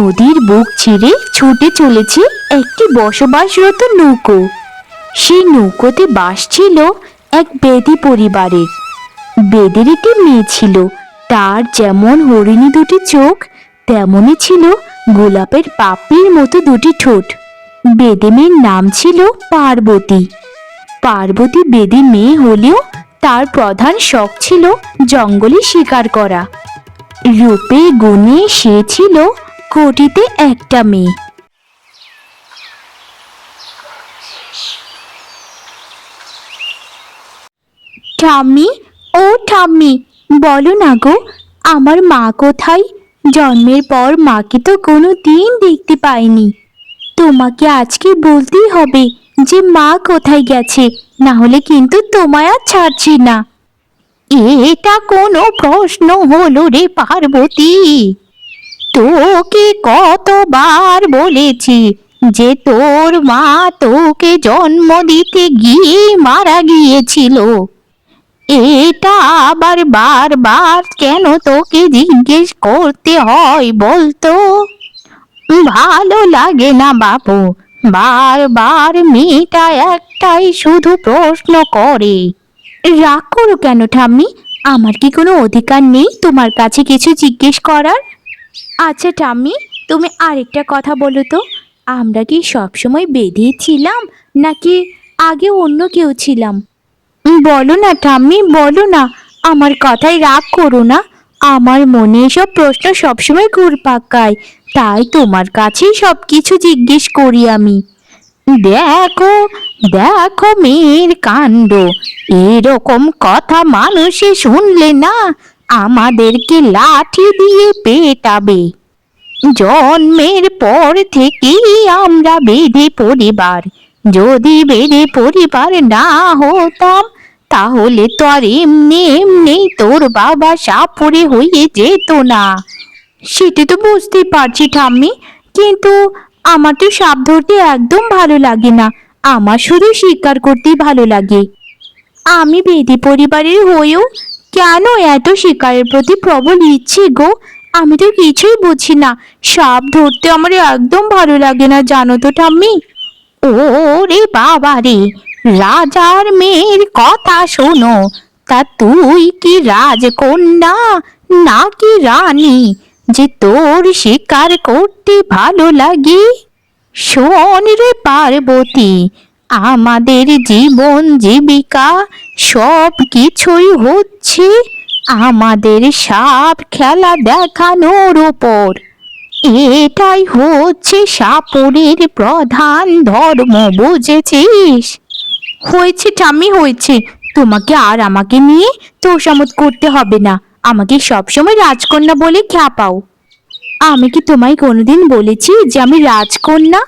নদীর বুক ছিঁড়ে ছুটে চলেছে একটি বসবাসরত নৌকো। সেই নৌকোতে বাস ছিল এক বেদি পরিবারের। বেদের একটি মেয়ে ছিল। তার যেমন হরিণী দুটি চোখ, তেমনই ছিল গোলাপের পাপড়ির মতো দুটি ঠোঁট। বেদে মেয়ের নাম ছিল পার্বতী। পার্বতী বেদি মেয়ে হলেও তার প্রধান শখ ছিল জঙ্গলে শিকার করা। রূপে গুণে সে ছিল কোটিতে একটা মেয়ে। ঠাম্মি, ও ঠাম্মি, বলো না গো, আমার মা কোথায়? জন্মের পর মাকে তো কোনো দিন দেখতে পাইনি। তোমাকে আজকে বলতেই হবে যে মা কোথায় গেছে, না হলে কিন্তু তোমায় আর ছাড়ছি না। এটা কোনো প্রশ্ন হলো রে পার্বতী। তোকে কতবার বলেছি যে তোর মা তোকে জন্ম দিতে গিয়ে মারা গিয়েছিল। এটা আবার বারবার কেন তোকে জিজ্ঞেস করতে হয় বলতো? ভালো লাগে না বাপু, বারবার মেয়েটা একটাই শুধু প্রশ্ন করে। রাগ করো কেন ঠাম্মি? আমার কি কোনো অধিকার নেই তোমার কাছে কিছু জিজ্ঞেস করার? আচ্ছা ঠাম্মি, তুমি আরেকটা কথা বলো তো। আমরা কি সবসময় বেঁধেই ছিলাম, নাকি আগে অন্য কেউ ছিলাম? বলো না ঠাম্মি, বলো না। আমার কথায় রাগ করো না। আমার মনে এসব প্রশ্ন সবসময় ঘুরপাক তাই তোমার কাছেই সব কিছু জিজ্ঞেস করি আমি। দেখো দেখো মেয়ের কাণ্ড। এরকম কথা মানুষে শুনলে না আমাদেরকে লাঠি দিয়ে পেটাবে। জন্মের পর থেকেই আমরা বেদে পরিবার। যদি বেদে পরিবার না হতাম, তাহলে তো আর এমনি এমনি তোর বাবা সাপড়ে হয়ে যেত না। সেটা তো বুঝতেই পারছি ঠাম্মি, কিন্তু আমার তো সাপ ধরতে একদম ভালো লাগে না। আমার শুধু শিকার করতেই ভালো লাগে। আমি বেদি পরিবারের হয়েও কেন এত শিকারের প্রতি প্রবল ইচ্ছে গো? আমি তো কিছুই বুঝি না। সাপ ধরতে আমার একদম ভালো লাগে না, জানো তো ঠাম্মি। ওরে বাবা রে, রাজার মেয়ের কথা শোনো। তা তুই কি রাজকন্যা নাকি রানী? যে তোর শিকার করতে ভালো লাগে? শোন রে পার্বতী, আমাদের জীবন জীবিকা সব কিছুই হচ্ছে আমাদের সাপ খেলা দেখানোর ওপর এটাই হচ্ছে সাপরের প্রধান ধর্ম, বুঝেছিস? হয়েছে ঠাম্মি, হয়েছে। তোমাকে আর আমাকে নিয়ে তোষামত করতে হবে না। আমাকে সবসময় রাজকন্যা বলে খ্যাপাও। আমি কি তোমায় কোনোদিন বলেছি যে আমি রাজকন্যা?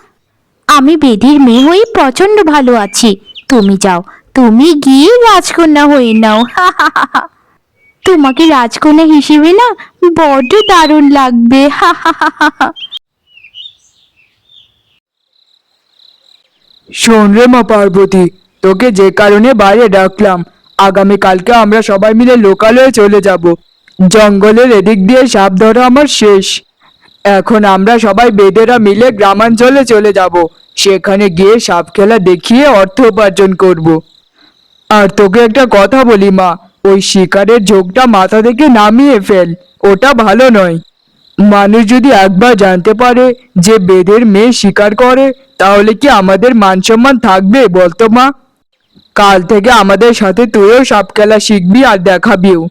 আমি বেদির মেয়ে হয়ে প্রচণ্ড ভালো আছি। তুমি যাও তুমি গিয়ে রাজকন্যা হয়ে নাও। তোমাকে রাজকন্যা হিসেবে না বড্ড দারুণ লাগবে। শোন রে মা পার্বতী, তোকে যে কারণে বাইরে ডাকলাম আগামী কালকে আমরা সবাই মিলে লোকালয়ে চলে যাব। জঙ্গলের এদিক দিয়ে সাপ ধরা আমার শেষ। এখন আমরা সবাই বেদেরা মিলে গ্রামাঞ্চলে চলে যাব, সেখানে গিয়ে সাপ খেলা দেখিয়ে অর্থ উপার্জন করব। আর তোকে একটা কথা বলি, মা। ওই শিকারের ঝোঁকটা মাথা থেকে নামিয়ে ফেল। ওটা ভালো নয়। মানুষ যদি একবার জানতে পারে যে বেদের মেয়ে শিকার করে, তাহলে কি আমাদের মান সম্মান থাকবে বলতো, মা? কাল থেকে আমাদের সাথে তুইও সাপ খেলা শিখবি আর দেখাবিও।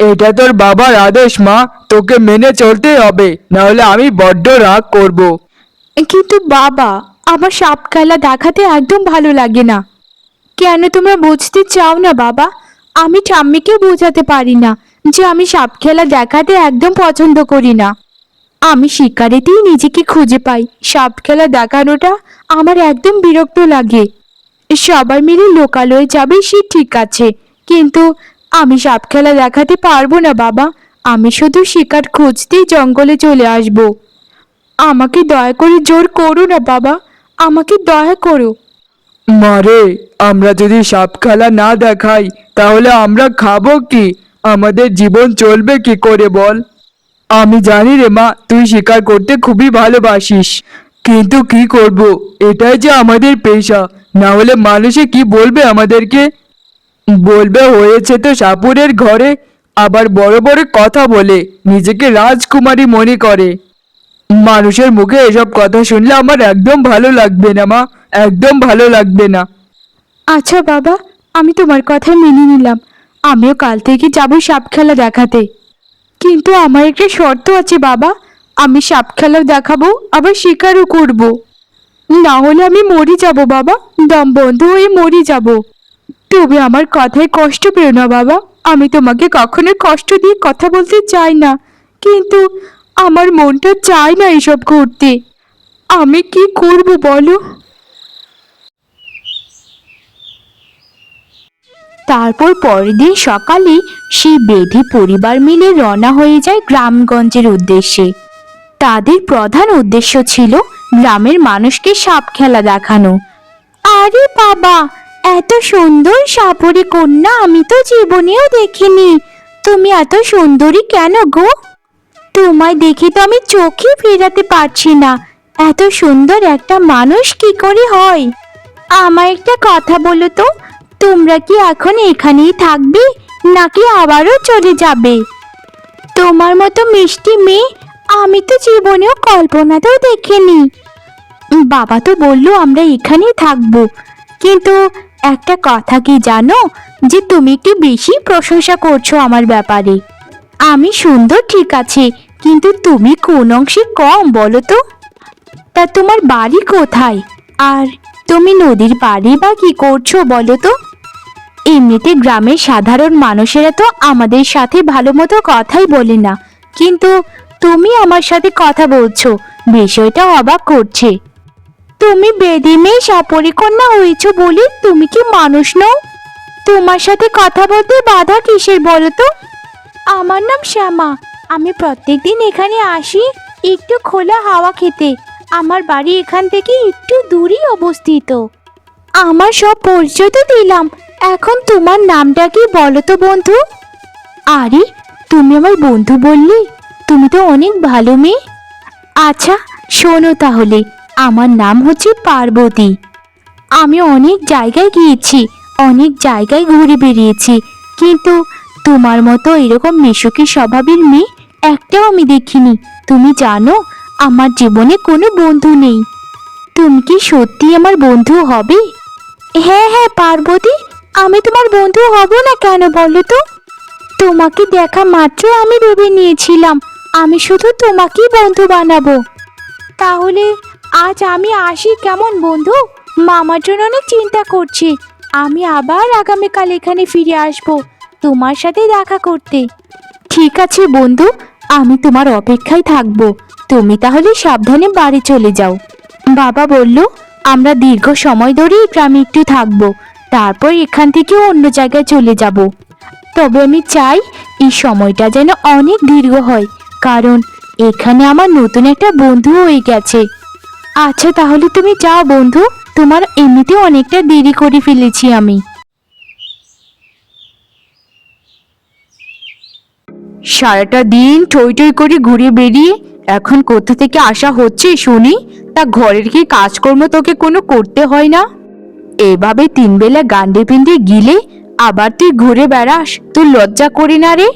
এটা তোর বাবার আদেশ, মা। তোকে মেনে চলতেই হবে, নাহলে আমি বড্ড রাগ করব। কিন্তু বাবা, আমার সাপ খেলা দেখাতে একদম ভালো লাগে না। কেন তোমরা বুঝতে চাও না, বাবা? আমি ঠাম্মিকে বোঝাতে পারি না যে আমি সাপ খেলা দেখাতে একদম পছন্দ করি না। আমি শিকারেতেই নিজেকে খুঁজে পাই। সাপ খেলা দেখানোটা আমার একদম বিরক্ত লাগে। সবাই মিলে লোকালয়ে যাবে, সে ঠিক আছে। কিন্তু আমি সাপ খেলা দেখাতে পারব না, বাবা। আমি শুধু শিকার খুঁজতেই জঙ্গলে চলে আসব। আমাকে দয়া করে জোর করো না, বাবা। আমাকে দয়া করো। মারে, আমরা যদি সাপ খেলা না দেখাই, তাহলে আমরা খাব কি? আমাদের জীবন চলবে কি করে বল? আমি জানি রে মা, তুই শিকার করতে খুবই ভালোবাসিস। কিন্তু কি করব? এটাই যে আমাদের পেশা। না হলে মানুষে কি বলবে আমাদেরকে? বলবে, হয়েছে তো সাপুরের ঘরে। আবার বড় বড় কথা বলে, নিজেকে রাজকুমারী মনে করে। মানুষের মুখে এসব কথা শুনলে আমার একদম ভালো লাগবে না মা। একদম ভালো লাগবে না। আচ্ছা বাবা, আমি তোমার কথা মেনে নিলাম। আমিও কাল থেকে যাব সাপ খেলা দেখাতে। কিন্তু আমার একটা শর্ত আছে বাবা, আমি সাপ খেলাও দেখাবো, আবার শিকারও করব। না হলে আমি মরে যাব বাবা, দম বন্ধ হয়ে মরে যাব। তুমি আমার কথায় কষ্ট পেও না বাবা, আমি তোমাকে কখনো কষ্ট দিয়ে কথা বলতে চাই না। কিন্তু আমার মনটা চায় না এসব করতে। আমি কি করব বলো? তারপর পরের দিন সকালে সেই বেধি পরিবার মিলে রওনা হয়ে যায় গ্রামগঞ্জের উদ্দেশ্যে। তাদের প্রধান উদ্দেশ্য ছিল গ্রামের মানুষকে সাপ খেলা দেখানো। আরে বাবা, এত সুন্দর সাপরে কন্যা আমি তো জীবনেও দেখিনি। তুমি এত সুন্দরী কেন গো? তোমায় দেখে তো আমি চোখই ফেরাতে পারছি না। এত সুন্দর একটা মানুষ কি করে হয়? আমার একটা কথা বলো তো তোমরা কি এখন এখানেই থাকবে, নাকি আবারও চলে যাবে? তোমার মতো মিষ্টি মেয়ে আমি তো জীবনেও কল্পনাতেও দেখিনি। বাবা তো বলল আমরা এখানেই থাকব। কিন্তু একটা কথা কি জানো, যে তুমি একটু বেশি প্রশংসা করছ আমার ব্যাপারে। আমি সুন্দর ঠিক আছে, কিন্তু তুমি কোন অংশে কম বলো তো? তা তোমার বাড়ি কোথায়? আর তুমি নদীর পাড়ে বা কি করছ বলো তো? এমনিতে গ্রামের সাধারণ মানুষেরা তো আমাদের সাথে ভালো মতো কথাই বলে না। কিন্তু তুমি আমার সাথে কথা বলছো, বিষয়টা অবাক করছে। তুমি বেদি মেয়ে সাপরিকন্যা হয়েছো বলে তুমি কি মানুষ নও? তোমার সাথে কথা বলতে বাধা কিসের বলো তো? আমার নাম শ্যামা। আমি প্রত্যেকদিন এখানে আসি, একটু খোলা হাওয়া খেতে। আমার বাড়ি এখান থেকে একটু দূরেই অবস্থিত। আমার সব পরিচয় তো দিলাম। এখন তোমার নামটা কি বলো তো বন্ধু? আরে, তুমি আমার বন্ধু বললি? তুমি তো অনেক ভালো মেয়ে। আচ্ছা শোনো তাহলে, আমার নাম হচ্ছে পার্বতী। আমি অনেক জায়গায় গিয়েছি, অনেক জায়গায় ঘুরে বেরিয়েছি কিন্তু তোমার মতো এরকম মিশুকি স্বভাবের মেয়ে একটাও আমি দেখিনি। তুমি জানো, আমার জীবনে কোনো বন্ধু নেই। তুমি কি সত্যি আমার বন্ধু হবে? হ্যাঁ হ্যাঁ পার্বতী আমি তোমার বন্ধু হব না কেন বলো তো? তোমাকে দেখা মাত্র আমি ভেবে নিয়েছিলাম। আমি শুধু তোমাকেই বন্ধু বানাবো। তাহলে আজ আমি আসি কেমন বন্ধু? মামার জন্য অনেক চিন্তা করছি। আমি আবার আগামীকাল এখানে ফিরে আসব তোমার সাথে দেখা করতে। ঠিক আছে বন্ধু, আমি তোমার অপেক্ষায় থাকব। তুমি তাহলে সাবধানে বাড়ি চলে যাও। বাবা বলল, আমরা দীর্ঘ সময় ধরেই গ্রামে একটু থাকব। তারপর এখান থেকে অন্য জায়গায় চলে যাব। তবে আমি চাই এই সময়টা যেন অনেক দীর্ঘ হয়, কারণ এখানে আমার নতুন একটা বন্ধু হয়ে গেছে। আচ্ছা তাহলে তুমি যাও বন্ধু, তোমার এমনিতে অনেকটা দেরি করে ফেলেছি আমি। সারাটা দিন টই টই করে ঘুরে বেরিয়ে এখন কোথা থেকে আসা হচ্ছে শুনি? তা ঘরের কি কাজকর্ম তোকে কোনো করতে হয় না? এভাবে তিন বেলা গান্ডে পিন্ডে গিলে আবার তুই ঘুরে বেড়াস তোর লজ্জা করি না রে।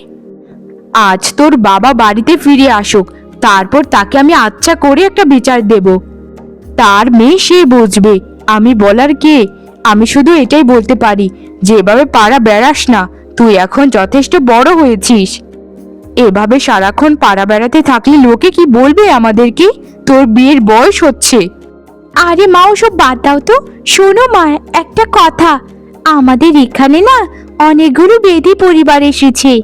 আজ তোর বাবা বাড়িতে ফিরে আসুক, তারপর তাকে আমি আচ্ছা করে একটা বিচার দেব। তার মেয়ে সে বুঝবে, আমি বলার কে? আমি শুধু এটাই বলতে পারি, যেভাবে পাড়া বেড়াস না, তুই এখন যথেষ্ট বড় হয়েছিস। এভাবে সারাক্ষণ পাড়া বেড়াতে থাকলে লোকে কি বলবে আমাদেরকে? তোর বিয়ের বয়স হচ্ছে। আরে মা, ওসব বাদ দাও তো। শোনো মা, একটা কথা। আমাদের এখানে না অনেকগুলো বেদি পরিবার এসেছে।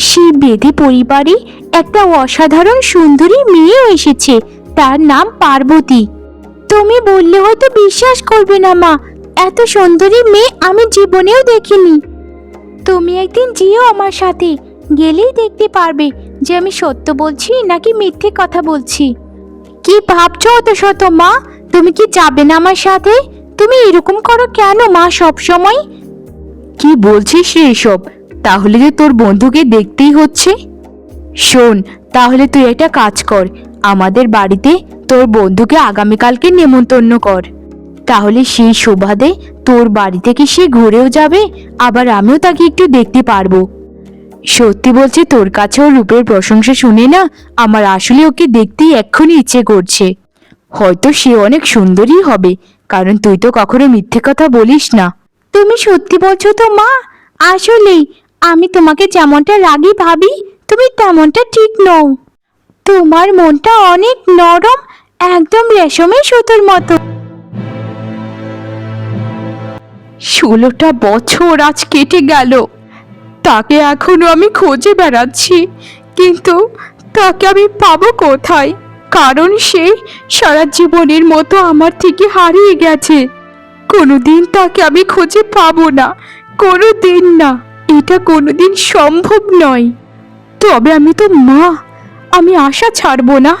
সেই বেদি পরিবারে একটা অসাধারণ সুন্দরী মেয়ে এসেছে, তার নাম পার্বতী। তুমি বললে হয়তো বিশ্বাস করবে না মা, এত সুন্দরী মেয়ে আমি জীবনেও দেখিনি। তুমি একদিন যেও আমার সাথে, গেলেই দেখতে পারবে যে আমি সত্য বলছি নাকি মিথ্যে কথা বলছি। কি ভাবছ অত শত মা? তুমি কি যাবে না আমার সাথে? তুমি এরকম করো কেন মা সব সময় কি বলছিস রে এসব? তাহলে যে তোর বন্ধুকে দেখতেই হচ্ছে। শোন, তাহলে তুই একটা কাজ কর। আমাদের বাড়িতে তোর বন্ধুকে আগামীকালকে নেমন্তন্ন কর। তাহলে সেই সুবাদে তোর বাড়ি থেকে সে ঘুরেও যাবে, আবার আমিও তাকে একটু দেখতে পারব। সত্যি বলছি, তোর কাছেও রূপের প্রশংসা শুনে না আমার আসলে ওকে দেখতেই এক্ষুনি ইচ্ছে করছে। হয়তো সে অনেক সুন্দরী হবে, কারণ তুই তো কখনো মিথ্যে কথা বলিস না। তুমি সত্যি বলছো তো, মা? আসলেই আমি তোমাকে যেমনটা রাগি ভাবি, তুমি তেমনটা ঠিক নও। তোমার মনটা অনেক নরম, একদম রেশমের সুতোর মতো। ষোলোটা বছর আজ কেটে গেল। তাকে এখনও আমি খুঁজে বেড়াচ্ছি, কিন্তু তাকে আমি পাবো কোথায়? কারণ সে সারা জীবনের মতো আমার থেকে হারিয়ে গেছে। কোনোদিন তাকে আমি খুঁজে পাবো না কোনো দিন না। এটা কোনোদিন সম্ভব নয়। তবে আমি তো মা, আমি আশা ছাড়বো না।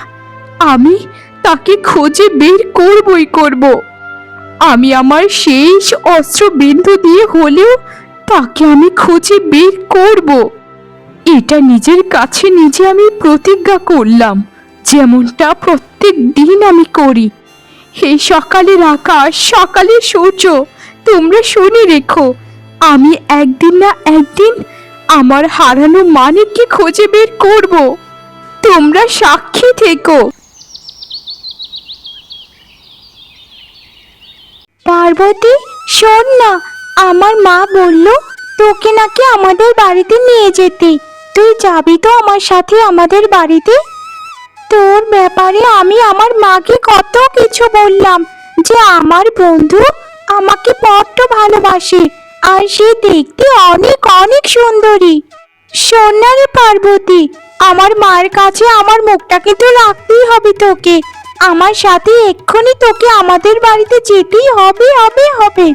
আমি তাকে খুঁজে বের করবই করব। আমি আমার শেষ অস্ত্র বিন্দু দিয়ে হলেও তাকে আমি খুঁজে বের করব। এটা নিজের কাছে নিজে আমি প্রতিজ্ঞা করলাম। যেমনটা প্রত্যেক দিন আমি করি। এই সকালের আকাশ, সকালের সূর্য, তোমরা শুনে রেখো, আমি একদিন না একদিন আমার হারানো মানিককে খুঁজে বের করব। তোমরা সাক্ষী থেকো। পার্বতী, শোন না, আমার মা বলল, তোকে নাকি আমাদের বাড়িতে নিয়ে যেতে। তুই যাবি তো আমার সাথে আমাদের বাড়িতে? তোর ব্যাপারে আমি আমার মাকে কত কিছু বললাম যে আমার বন্ধু আমাকে বড্ড ভালোবাসে আর সে দেখতে অনেক অনেক সুন্দরী। শোন না রে পার্বতী, আমার মায়ের কাছে আমার মুখটা কিন্তু রাখতেই হবে তোকে। আমার সাথে এক্ষুনি তোকে আমাদের বাড়িতে যেতেই হবে হবে হবে।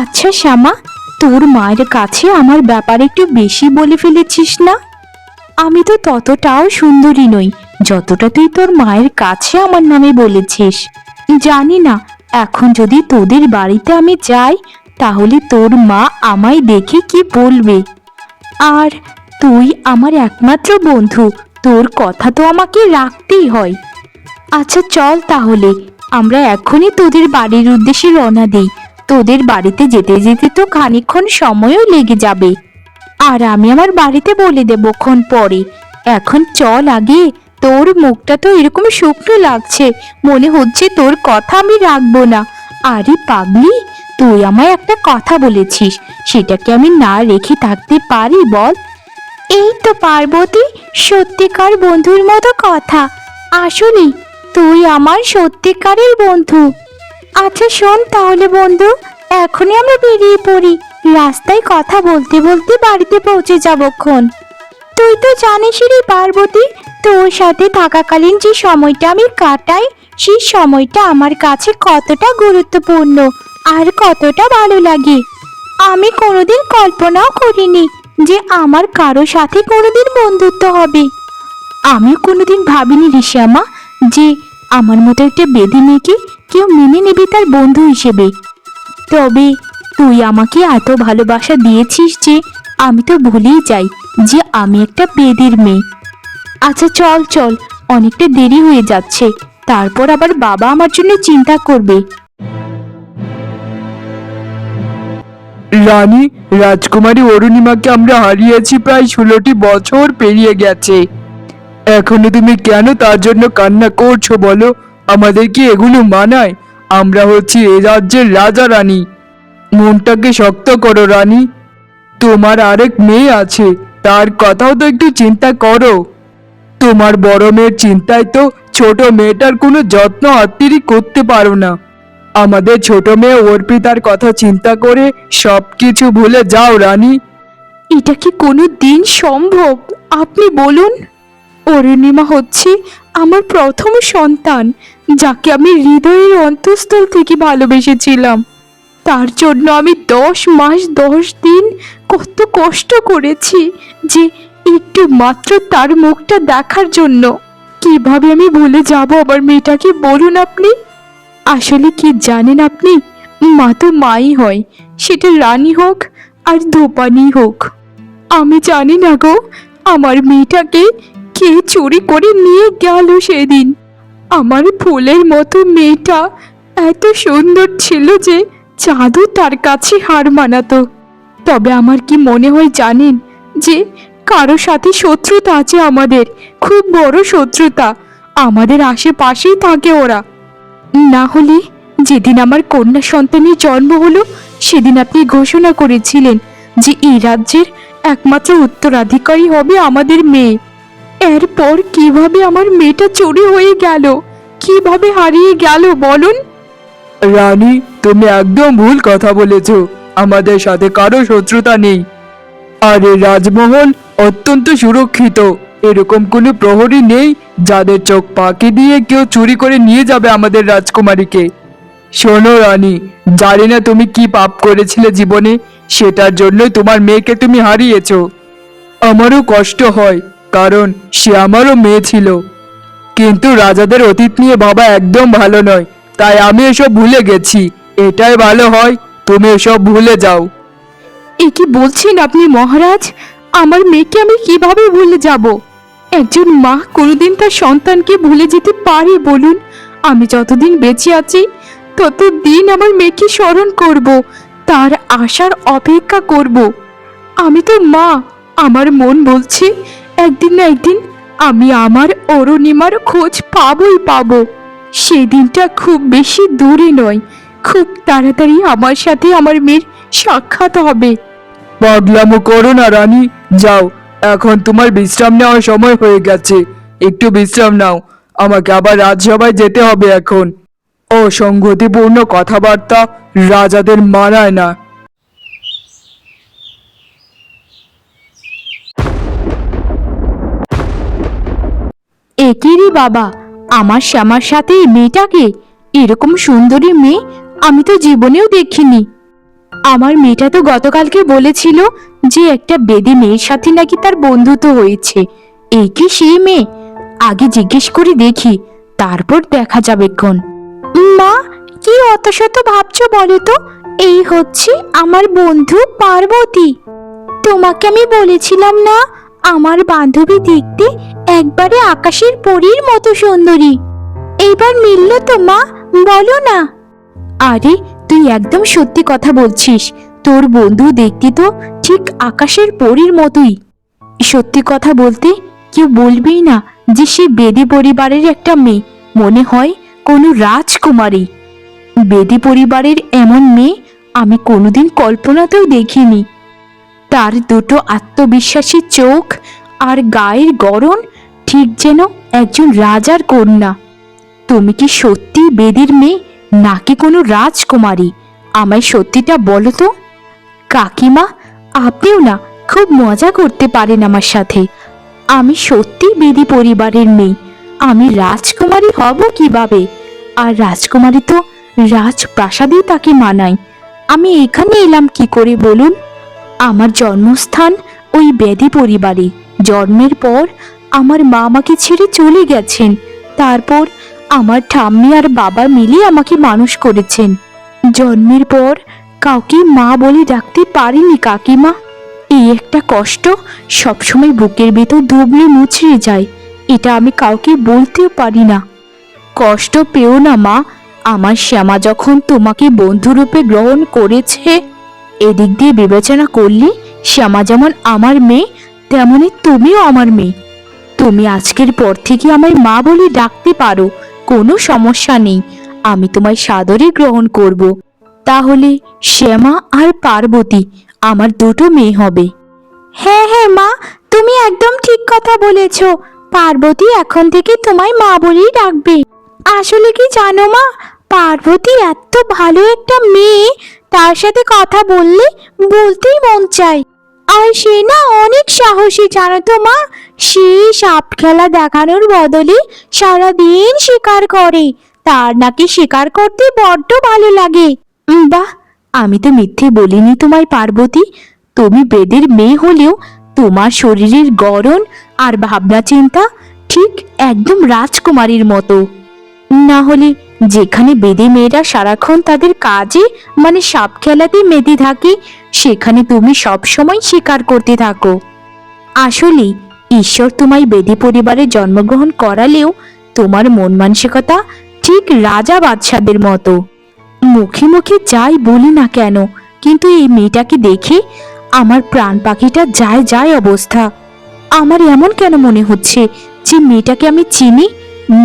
আচ্ছা শ্যামা, তোর মায়ের কাছে আমার ব্যাপারে একটু বেশি বলে ফেলেছিস না? আমি তো ততটাও সুন্দরী নই যতটা তুই তোর মায়ের কাছে আমার নামে বলেছিস, জানি না, এখন যদি তোদের বাড়িতে আমি যাই, তাহলে তোর মা আমায় দেখে কি বলবে? আর তুই আমার একমাত্র বন্ধু, তোর কথা তো আমাকে রাখতেই হয়। আচ্ছা চল তাহলে, আমরা এখনই তোদের বাড়ির উদ্দেশ্যে রওনা দিই। তোদের বাড়িতে যেতে যেতে তো খানিকক্ষণ সময়ও লেগে যাবে। আর আমি আমার বাড়িতে বলে দেবো ক্ষণ পরে। এখন চল আগে তোর মুখটা তো এরকম শুকনো লাগছে। মনে হচ্ছে তোর কথা আমি রাখব না। আরে পাগলি, তুই আমায় একটা কথা বলেছিস। সেটাকে আমি না রেখে থাকতে পারি বল? এই তো পার্বতী, সত্যিকার বন্ধুর মতো কথা। আসলে তুই আমার সত্যিকারের বন্ধু। আচ্ছা শোন তাহলে বন্ধু, এখনই আমরা বেরিয়ে পড়ি। রাস্তায় কথা বলতে বলতে বাড়িতে পৌঁছে যাবক্ষণ তুই তো জানিসই রে পার্বতী, তোর সাথে থাকাকালীন যে সময়টা আমি কাটাই, সেই সময়টা আমার কাছে কতটা গুরুত্বপূর্ণ আর কতটা ভালো লাগে। আমি কোনোদিন কল্পনাও করিনি যে আমার কারও সাথে কোনোদিন বন্ধুত্ব হবে। আমি কোনোদিন ভাবিনি রে শ্যামা যে আমার মতো একটা বেদি মেয়েকে কেউ মেনে নেবে তার বন্ধু হিসেবে। তবে তুই আমাকে এত ভালোবাসা দিয়েছিস যে আমি তো ভুলেই যাই। যে আমি একটা বেদির মেয়ে। আচ্ছা চল চল, অনেকটা দেরি হয়ে যাচ্ছে। তারপর আবার বাবা আমার জন্য চিন্তা করবে। রানী, রাজকুমারী অরুণিমাকে আমরা হারিয়েছি প্রায় ষোলোটি বছর পেরিয়ে গেছে। এখনও তুমি কেন তার জন্য কান্না করছ বলো? আমাদের কি এগুলো মানায়? আমরা হচ্ছি এ রাজ্যের রাজা রানী। মনটাকে শক্ত করো রানী। তোমার আরেক মেয়ে আছে। তার কথাও তো একটু চিন্তা করো। তোমার বড় মেয়ের চিন্তায় তো ছোট মেয়েটার কোনো যত্ন আত্মীরই করতে পারো না। আমাদের ছোট মেয়ে অর্পিতার কথা চিন্তা করে সব কিছু ভুলে যাও, রানী। এটা কি কোনো দিন সম্ভব? আপনি বলুন। অরুণিমা হচ্ছে আমার প্রথম সন্তান, যাকে আমি হৃদয়ের অন্তঃস্থল থেকে ভালোবেসেছিলাম। তার জন্য আমি দশ মাস, দশ দিন কত কষ্ট করেছি যে একটু মাত্র তার মুখটা দেখার জন্য। কীভাবে আমি ভুলে যাব আমার মেয়েটাকে বলুন আপনি? আসলে কি জানেন আপনি? মা তো মাই হয়, সেটা রানী হোক আর ধোপানি হোক। আমি জানি না গো, আমার মেয়েটাকে কে চুরি করে নিয়ে গেল সেদিন। আমার ফুলের মতো মেয়েটা এত সুন্দর ছিল যে জাদু তার কাছে হার মানাতো। তবে আমার কি মনে হয় জানেন যে, কারও সাথে শত্রুতা আছে আমাদের, খুব বড় শত্রুতা। আমাদের আশেপাশেই থাকে ওরা। না হলে যেদিন আমার কন্যা সন্তানের জন্ম হলো, সেদিন আপনি ঘোষণা করেছিলেন যে এই রাজ্যের একমাত্র উত্তরাধিকারী হবে আমাদের মেয়ে। এরপর কীভাবে আমার মেয়েটা চুরি হয়ে গেল? কীভাবে হারিয়ে গেল বলুন? রানী তুমি একদম ভুল কথা বলেছ। আমাদের সাথে কারও শত্রুতা নেই। আর এই রাজমহল অত্যন্ত সুরক্ষিত। এরকম কোনো প্রহরী নেই যাদের চোখ পাকি দিয়ে কেউ চুরি করে নিয়ে যাবে আমাদের রাজকুমারীকে। শোনো রানী, জানি না তুমি কি পাপ করেছিলে জীবনে, সেটার জন্যই তোমার মেয়েকে তুমি হারিয়েছ। আমারও কষ্ট হয়, কারণ সে আমারও মেয়ে ছিল। কিন্তু রাজাদের অতীত নিয়ে বাবা একদম ভালো নয়, তাই আমি এসব ভুলে গেছি। এটাই ভালো হয়, তুমি এসব ভুলে যাও। এ কি বলছেন আপনি মহারাজ? আমার মেয়েকে আমি কীভাবে ভুলে যাব? একজন মা কোনোদিন তার সন্তানকে ভুলে যেতে পারে বলুন। আমি যতদিন বেঁচে আছি, ততদিন আমার মেয়েকে স্মরণ করব, তার আশার অপেক্ষা করব। আমি তো মা, আমার মন বলছে, একদিন না একদিন আমি আমার অরুণিমার খোঁজ পাবই পাবো। সেদিনটা খুব বেশি দূরে নয় খুব তাড়াতাড়ি আমার সাথে আমার মেয়ের সাক্ষাৎ হবে। পাগলামো করো না রানী। যাও এখন তোমার বিশ্রাম নেওয়ার সময় হয়ে গেছে। একটু বিশ্রাম নাও। আমাকে আবার রাজসভায় যেতে হবে এখন। অসঙ্গতিপূর্ণ কথাবার্তা রাজাদের মানায় না। একেরই বাবা আমার শ্যামার সাথে এই মেয়েটাকে? এরকম সুন্দরী মেয়ে আমি তো জীবনেও দেখিনি। আমার মেয়েটা তো গতকালকে বলেছিল যে একটা বেদে মেয়ের সাথে নাকি তার বন্ধুত্ব হয়েছে। এই কি সেই মেয়ে? আগে জিজ্ঞেস করে দেখি, তারপর দেখা যাবে ক্ষণ মা, কি অত শত ভাবছ বলো তো? এই হচ্ছে আমার বন্ধু পার্বতী। তোমাকে আমি বলেছিলাম না, আমার বান্ধবী দেখতে একবারে আকাশের পরীর মতো সুন্দরী। এইবার মিলল তো মা, বলো না। আরে, তুই একদম সত্যি কথা বলছিস। তোর বন্ধু দেখতে তো ঠিক আকাশের পরীর মতোই। সত্যি কথা বলতে কেউ বলবেই না যে সে বেদি পরিবারের একটা মেয়ে। মনে হয় কোনো রাজকুমারী। বেদি পরিবারের এমন মেয়ে আমি কোনোদিন কল্পনাতেও দেখিনি। তার দুটো আত্মবিশ্বাসী চোখ আর গায়ের গড়ন ঠিক যেন একজন রাজার কন্যা। তুমি কি সত্যি বেদির মেয়ে? নাকি কোনো রাজকুমারী? আমায় সত্যিটা বলো তো। কাকিমা, আপনিও না, খুব মজা করতে পারেন আমার সাথে। আমি সত্যি বেদি পরিবারের মেয়ে। আমি রাজকুমারী হব কীভাবে? আর রাজকুমারী তো রাজপ্রাসাদেই তাকে মানায়। আমি এখানে এলাম কি করে বলুন? আমার জন্মস্থান ওই বেদি পরিবারে। জন্মের পর আমার মা আমাকে ছেড়ে চলে গেছেন। তারপর আমার ঠাম্মি আর বাবা মিলে আমাকে মানুষ করেছেন। জন্মের পর কাউকে মা বলে ডাকতে পারিনি কাকিমা। এই একটা কষ্ট সবসময় বুকের ভেতর দুবলে মুচড়ে যায়, এটা আমি কাউকে বলতেও পারি না। কষ্ট পেও না মা, আমার শ্যামা যখন তোমাকে বন্ধুরূপে গ্রহণ করেছে, এদিক দিয়ে বিবেচনা করলে শ্যামা যেমন আমার মেয়ে তেমনই তুমিও আমার মেয়ে। তুমি আজকের পর থেকে আমায় মা বলে ডাকতে পারো কোনো সমস্যা নেই। আমি তোমায় সাদরে গ্রহণ করব। তাহলে শ্যামা আর পার্বতী আমার দুটো মেয়ে হবে। হ্যাঁ হ্যাঁ মা, তুমি একদম ঠিক কথা বলেছ। পার্বতী এখন থেকে তোমায় মা বলেই ডাকবে। আসলে কি জানো মা, পার্বতী এত ভালো একটা মেয়ে, তার সাথে কথা বললে বলতেই মন চায়। আর সে না অনেক সাহসী, জানো তো মা সে সাপ খেলা দেখানোর বদলে সারাদিন শিকার করে। তার নাকি শিকার করতে বড্ড ভালো লাগে। বাহ, আমি তো মিথ্যে বলিনি তোমায় পার্বতী। তুমি বেদের মেয়ে হলেও তোমার শরীরের গড়ন আর ভাবনা চিন্তা ঠিক একদম রাজকুমারীর মতো। না হলে যেখানে বেদে মেয়েরা সারাক্ষণ তাদের কাজে মানে সাপ খেলাতে মেতে থাকে, সেখানে তুমি সব সময় শিকার করতে থাকো। আসলে ঈশ্বর তোমায় বেদি পরিবারে জন্মগ্রহণ করালেও তোমার মন মানসিকতা ঠিক রাজা বাদশাদের মতো। মুখে মুখে যাই বলি না কেন, কিন্তু এই মেয়েটাকে দেখে আমার প্রাণ পাখিটা যায় যায় অবস্থা। আমার এমন কেন মনে হচ্ছে যে মেয়েটাকে আমি চিনি?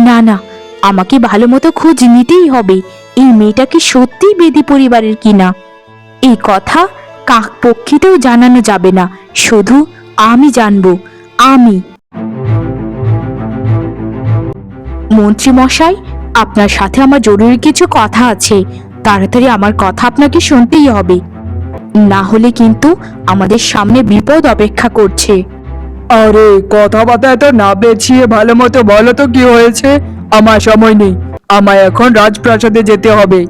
না না, আমাকে ভালো মতো খোঁজ নিতেই হবে, এই মেয়েটা কি সত্যিই বেদি পরিবারের কিনা? এই কথা কাক পক্ষীতেও জানানো যাবে না, শুধু আমি জানব। আমি। মন্ত্রী মশাই, আপনার সাথে আমার জরুরি কিছু কথা আছে। তাড়াতাড়ি আমার কথা আপনাকে শুনতেই হবে। না হলে কিন্তু আমাদের সামনে বিপদ অপেক্ষা করছে। আরে, কথাবার্তা এত না বেছিয়ে ভালো মতো বলো তো কি হয়েছে? আমার সময় নেই। আমায় এখন রাজপ্রাসাদে যেতে হবে।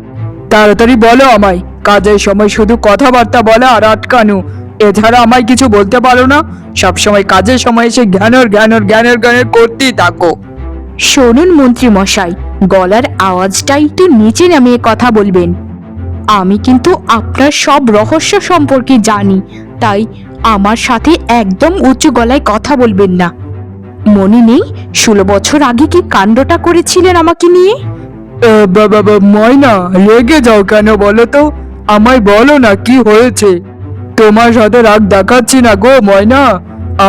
তাড়াতাড়ি বলো আমায়। কাজের সময় শুধু কথাবার্তা বলা আর আটকানো। এছাড়া আমায় কিছু বলতে পারো না? সবসময় কাজের সময় এসে জ্ঞানর জ্ঞানর জ্ঞানের জ্ঞানের করতেই থাকো। শুনুন মন্ত্রী মশাই গলার আওয়াজটা একটু নিচে নামিয়ে কথা বলবেন। আমি কিন্তু আপনার সব রহস্য সম্পর্কে জানি তাই আমার সাথে একদম উঁচু গলায় কথা বলবেন না। মনে নেই ষোলো বছর আগে কি কাণ্ডটা করেছিলেন আমাকে নিয়ে? বাবা ময়না রেগে যাও কেন বলো তো? আমায় বলো না কি হয়েছে। তোমার সাথে রাগ দেখাচ্ছি না গো ময়না।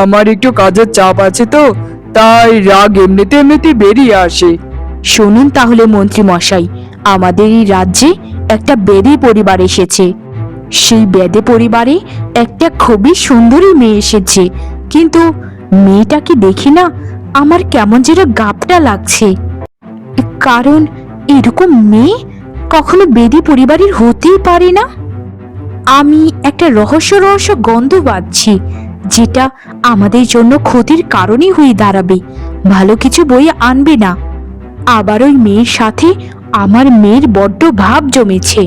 আমার একটু কাজের চাপ আছে তো, তাই রাগ এমনিতে এমনিতে বেরিয়ে আসে। শুনুন তাহলে মন্ত্রী মশাই, আমাদের এই রাজ্যে একটা বেদে পরিবার এসেছে। সেই বেদে পরিবারে একটা খুবই সুন্দরী মেয়ে এসেছে। কিন্তু মেয়েটাকে দেখি না, আমার কেমন যেন গাপটা লাগছে। কারণ এরকম মেয়ে কখনো বেদি পরিবারের হতেই পারে না। আমি একটা রহস্য রহস্য গন্ধ পাচ্ছি যেটা আমাদের জন্য ক্ষতির কারণই হয়ে দাঁড়াবে। ভালো কিছু বই আনবে না। আবার ওই মেয়ের সাথে আমার মেয়ের বড্ড ভাব জমেছে।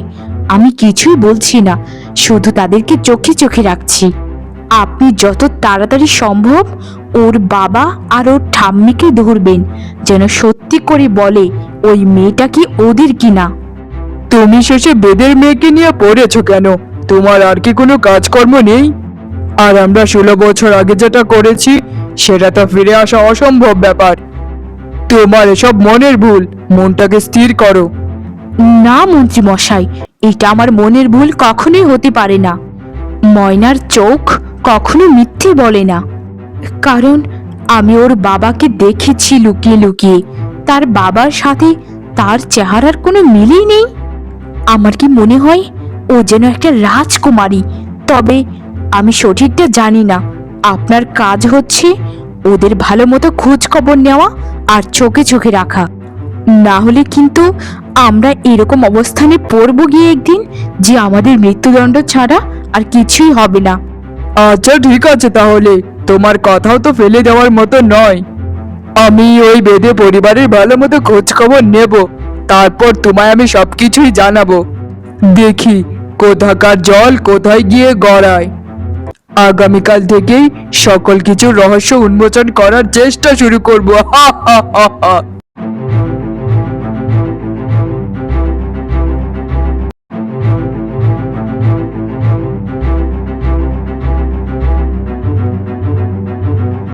আমি কিছুই বলছি না, শুধু তাদেরকে চোখে চোখে রাখছি। আপনি যত তাড়াতাড়ি সম্ভব ওর বাবা আর ওর ঠাম্মিকে ধরবেন, যেন সত্যি করে বলে ওই মেয়েটা কি ওদের কিনা। তুমি শেষে বেদের মেয়েকে নিয়ে পড়েছো কেন? তোমার আর কি কোনো কাজকর্ম নেই? আর আমরা ষোলো বছর আগে যেটা করেছি, সেটা তো ফিরে আসা অসম্ভব ব্যাপার। তোমার এসব মনের ভুল, মনটাকে স্থির করো। না মন্ত্রী মশাই, এটা আমার মনের ভুল কখনোই হতে পারে না। ময়নার চোখ কখনো মিথ্যে বলে না। কারণ আমি ওর বাবাকে দেখেছি লুকিয়ে লুকিয়ে। তার বাবার সাথে তার চেহারার কোনো মিলই নেই। আমার কি মনে হয় ও যেন একটা রাজকুমারী। তবে আমি সঠিকটা জানি না। আপনার কাজ হচ্ছে ওদের ভালো মতো খোঁজ খবর নেওয়া আর চোখে চোখে রাখা। না হলে কিন্তু আমরা এরকম অবস্থানে পড়ব গিয়ে একদিন যে আমাদের মৃত্যুদণ্ড ছাড়া আর কিছুই হবে না। আচ্ছা ঠিক আছে তাহলে। তোমার কথাও তো ফেলে দেওয়ার মতো নয়। আমি ওই বেদে পরিবারের ভালো মতো খোঁজ খবর নেব। তারপর তোমায় আমি সবকিছুই জানাব। দেখি কোথাকার জল কোথায় গিয়ে গড়ায়? আগামীকাল থেকেই সকল কিছু রহস্য উন্মোচন করার চেষ্টা শুরু করব। হা হা হা হা